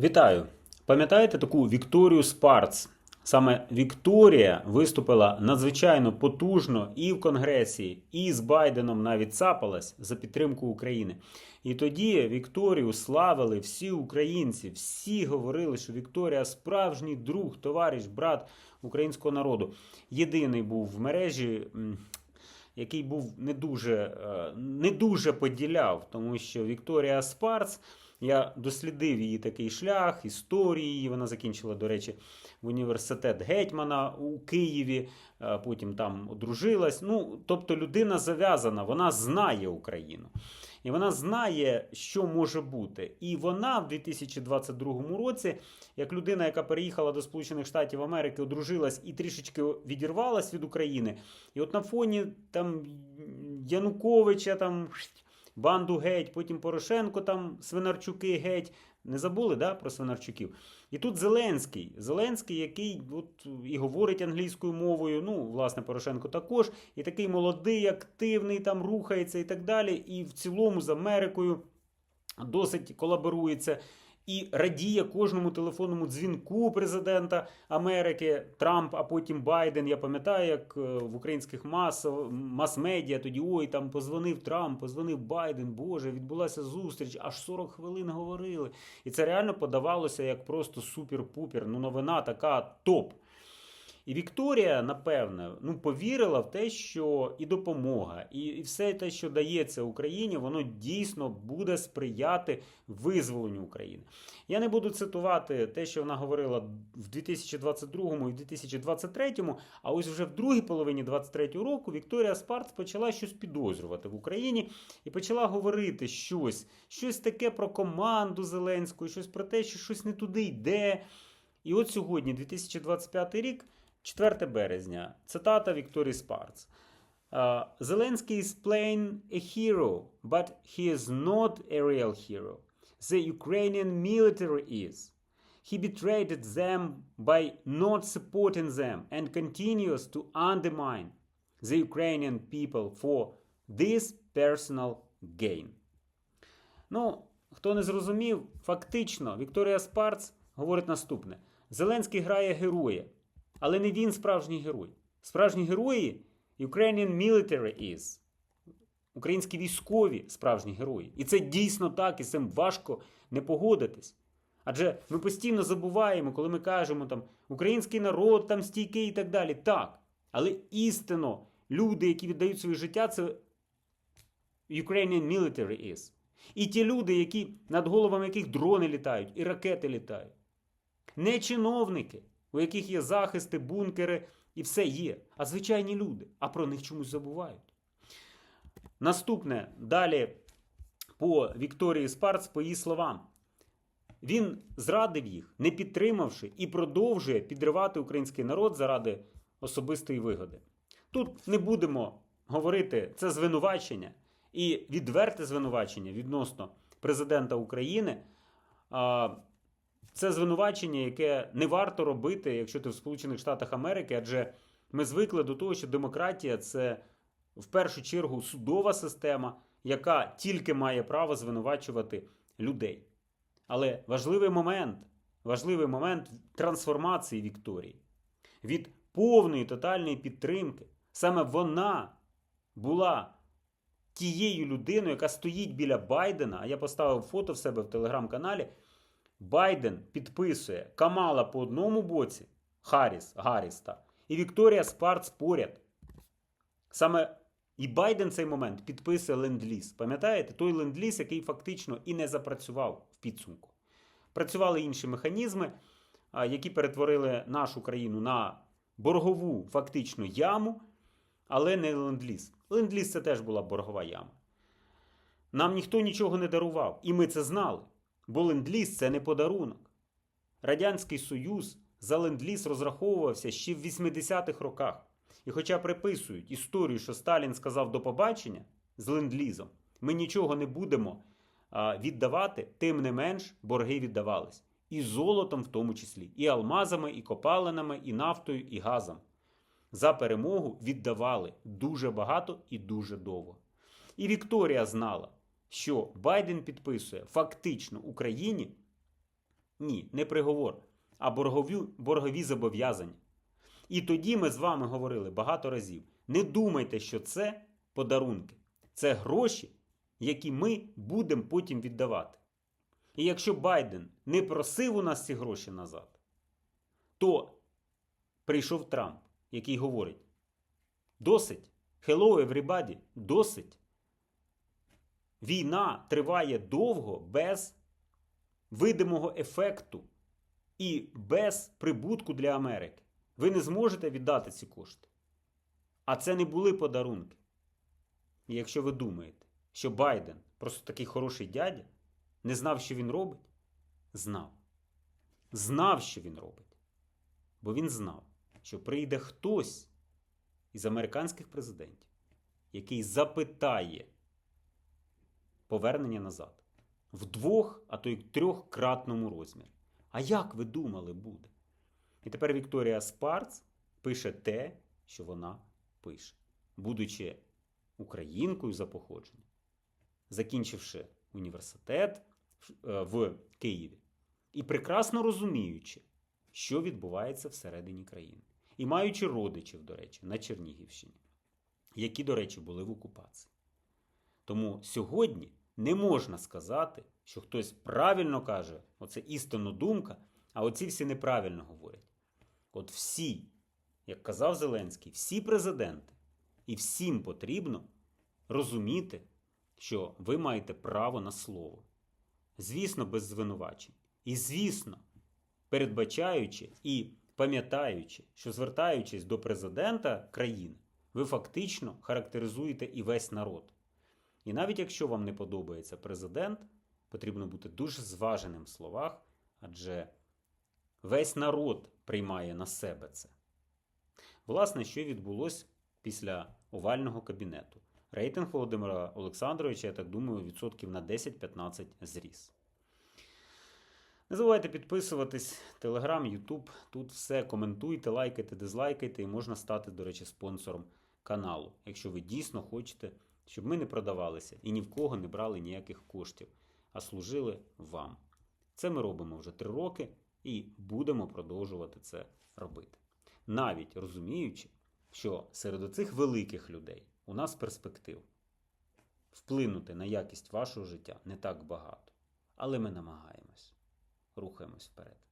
Вітаю! Пам'ятаєте таку Вікторію Спарц? Саме Вікторія виступила надзвичайно потужно і в Конгресі, і з Байденом навіть цапалась за підтримку України. І тоді Вікторію славили всі українці, всі говорили, що Вікторія справжній друг, товариш, брат українського народу. Єдиний був в мережі. Який був не дуже, е, не дуже поділяв, тому що Вікторія Спарц я дослідив її такий шлях, історії. Вона закінчила, до речі, в університет Гетьмана у Києві, е, потім там одружилась. Ну, тобто людина зав'язана, вона знає Україну. І вона знає, що може бути. І вона в 2022 році, як людина, яка переїхала до Сполучених Штатів Америки, одружилась і трішечки відірвалась від України. І от на фоні там Януковича, там банду геть, потім Порошенко, там Свинарчуки геть. Не забули да, про Свинарчуків? І тут Зеленський. Зеленський, який от, і говорить англійською мовою, ну, власне, Порошенко також, і такий молодий, активний, там рухається і так далі. І в цілому з Америкою досить колаборується. І радіє кожному телефонному дзвінку президента Америки Трамп, а потім Байден. Я пам'ятаю, як е, в українських мас, мас-медіа тоді ой, там позвонив Трамп, позвонив Байден. Боже, відбулася зустріч, аж 40 хвилин говорили. І це реально подавалося як просто супер-пупер. Ну, новина така топ. І Вікторія, напевне, ну повірила в те, що і допомога, і, все те, що дається Україні, воно дійсно буде сприяти визволенню України. Я не буду цитувати те, що вона говорила в 2022 і в 2023, а ось вже в другій половині 2023 року Вікторія Спарц почала щось підозрювати в Україні і почала говорити щось, щось таке про команду Зеленську, щось про те, що щось не туди йде. І от сьогодні, 2025 рік. 4 березня. Цитата Вікторії Спарц. Uh, Zelensky is playing a hero, but he is not a real hero. The Ukrainian military is. He betrayed them by not supporting them and continues to undermine the Ukrainian people for this personal gain. Ну, хто не зрозумів, фактично Вікторія Спарц говорить наступне: Зеленський грає героя. Але не він справжній герой. Справжні герої Ukrainian military is. Українські військові справжні герої. І це дійсно так, і з цим важко не погодитись. Адже ми постійно забуваємо, коли ми кажемо, там український народ там стійкий і так далі. Так. Але істинно люди, які віддають своє життя, це Ukrainian military is. І ті люди, які над головами яких дрони літають, і ракети літають. Не чиновники у яких є захисти, бункери і все є. А звичайні люди, а про них чомусь забувають. Наступне далі по Вікторії Спарц, по її словам. Він зрадив їх, не підтримавши, і продовжує підривати український народ заради особистої вигоди. Тут не будемо говорити це звинувачення і відверте звинувачення відносно президента України. Це звинувачення, яке не варто робити, якщо ти в Сполучених Штатах Америки, адже ми звикли до того, що демократія це в першу чергу судова система, яка тільки має право звинувачувати людей. Але важливий момент, важливий момент трансформації Вікторії від повної тотальної підтримки. Саме вона була тією людиною, яка стоїть біля Байдена. А я поставив фото в себе в телеграм-каналі. Байден підписує Камала по одному боці, Харріс, Гарріста, і Вікторія Спарц поряд. Саме і Байден цей момент підписує ленд-ліз. Пам'ятаєте, той ленд-ліз, який фактично і не запрацював в підсумку. Працювали інші механізми, які перетворили нашу країну на боргову фактично яму, але не ленд-ліз. Ленд-ліз це теж була боргова яма. Нам ніхто нічого не дарував, і ми це знали. Бо ленд-ліз – це не подарунок. Радянський Союз за ленд-ліз розраховувався ще в 80-х роках. І хоча приписують історію, що Сталін сказав до побачення з ленд-лізом, ми нічого не будемо віддавати, тим не менш борги віддавались. І золотом в тому числі, і алмазами, і копалинами, і нафтою, і газом. За перемогу віддавали дуже багато і дуже довго. І Вікторія знала, що Байден підписує фактично Україні Ні, не приговор, а боргові, боргові зобов'язання. І тоді ми з вами говорили багато разів: не думайте, що це подарунки, це гроші, які ми будемо потім віддавати. І якщо Байден не просив у нас ці гроші назад, то прийшов Трамп, який говорить: досить, hello everybody, досить. Війна триває довго без видимого ефекту і без прибутку для Америки. Ви не зможете віддати ці кошти. А це не були подарунки. І якщо ви думаєте, що Байден просто такий хороший дядя, не знав, що він робить, знав. Знав, що він робить. Бо він знав, що прийде хтось із американських президентів, який запитає повернення назад в двох, а то й трьохкратному розмірі. А як ви думали буде? І тепер Вікторія Спарц пише те, що вона пише, будучи українкою за походженням, закінчивши університет е, в Києві і прекрасно розуміючи, що відбувається всередині країни. І маючи родичів, до речі, на Чернігівщині, які, до речі, були в окупації. Тому сьогодні не можна сказати, що хтось правильно каже, оце істинна думка, а оці всі неправильно говорять. От всі, як казав Зеленський, всі президенти, і всім потрібно розуміти, що ви маєте право на слово. Звісно, без звинувачень. І звісно, передбачаючи і пам'ятаючи, що звертаючись до президента країни, ви фактично характеризуєте і весь народ. І навіть якщо вам не подобається президент, потрібно бути дуже зваженим в словах, адже весь народ приймає на себе це. Власне, що відбулося після овального кабінету? Рейтинг Володимира Олександровича, я так думаю, відсотків на 10-15 зріс. Не забувайте підписуватись, Телеграм, Ютуб. Тут все коментуйте, лайкайте, дизлайкайте і можна стати, до речі, спонсором каналу, якщо ви дійсно хочете, щоб ми не продавалися і ні в кого не брали ніяких коштів, а служили вам. Це ми робимо вже три роки і будемо продовжувати це робити. Навіть розуміючи, що серед оцих великих людей у нас перспектив вплинути на якість вашого життя не так багато. Але ми намагаємось. Рухаємось вперед.